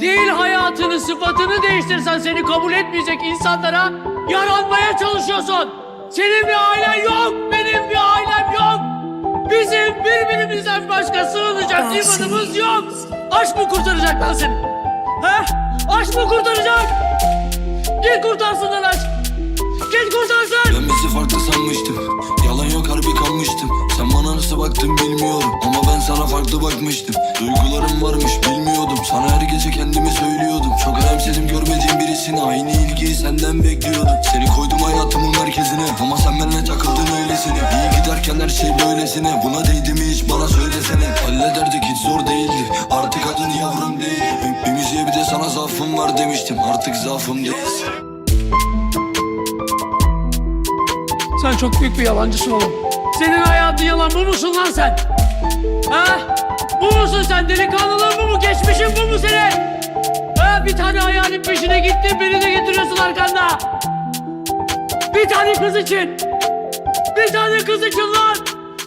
Değil hayatını, sıfatını değiştirsen seni kabul etmeyecek insanlara yaranmaya çalışıyorsun. Senin bir ailen yok, benim bir ailem yok. Bizim birbirimizden başka sığınacak limanımız yok. Aşk mı kurtaracak lan seni? He? Aşk mı kurtaracak? Git kurtarsın lan aşk. Git kurtarsın. Ben bizi farklı sanmıştım Yalan yok harbi kanmıştım Sen bana nasıl baktın bilmiyorum Ama ben sana farklı bakmıştım Duygularım varmış bilmiyordum birisini Aynı ilgiyi senden bekliyordum Seni koydum hayatımın merkezine Ama sen benimle takıldın öylesine İyi giderken her şey böylesine Buna değdi mi hiç bana söylesene Hallederdik hiç zor değildi Artık adın yavrum değil Bir, müziğe bir de sana zaafım var demiştim Artık zaafım değil Sen çok büyük bir yalancısın oğlum. Senin hayatın yalan bu musun lan sen? Ha? Bu musun sen? Delikanlılığın bu mu? Geçmişin bu mu senin? Ha? Bir tane hayalin peşine gittin beni de getiriyorsun arkanda. Bir tane kız için. Bir tane kız için lan.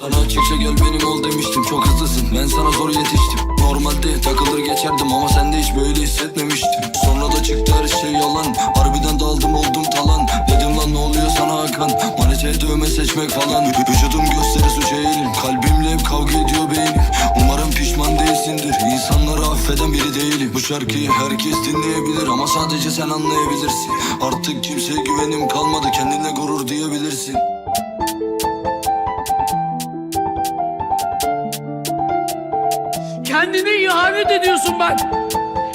Sana açıkça gel benim ol demiştim çok hızlısın. Ben sana zor yetiştim. Normalde takılır geçerdim ama sen de hiç böyle hissetmemiştim. Sonra da çıktı her şey yalan. Harbiden daldım oldum talan. Dedim lan ne oluyor sana Hakan? Maniteye dövme seçmek falan. Vü- Vücudum gösteri suç eğilim. Kalbimle hep kavga ediyor beynim. Umarım affeden biri değilim Bu şarkıyı herkes dinleyebilir Ama sadece sen anlayabilirsin Artık kimseye güvenim kalmadı Kendine gurur diyebilirsin Kendine ihanet ediyorsun bak.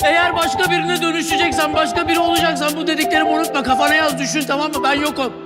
Eğer başka birine dönüşeceksen, başka biri olacaksan bu dediklerimi unutma. Kafana yaz düşün tamam mı? Ben yokum.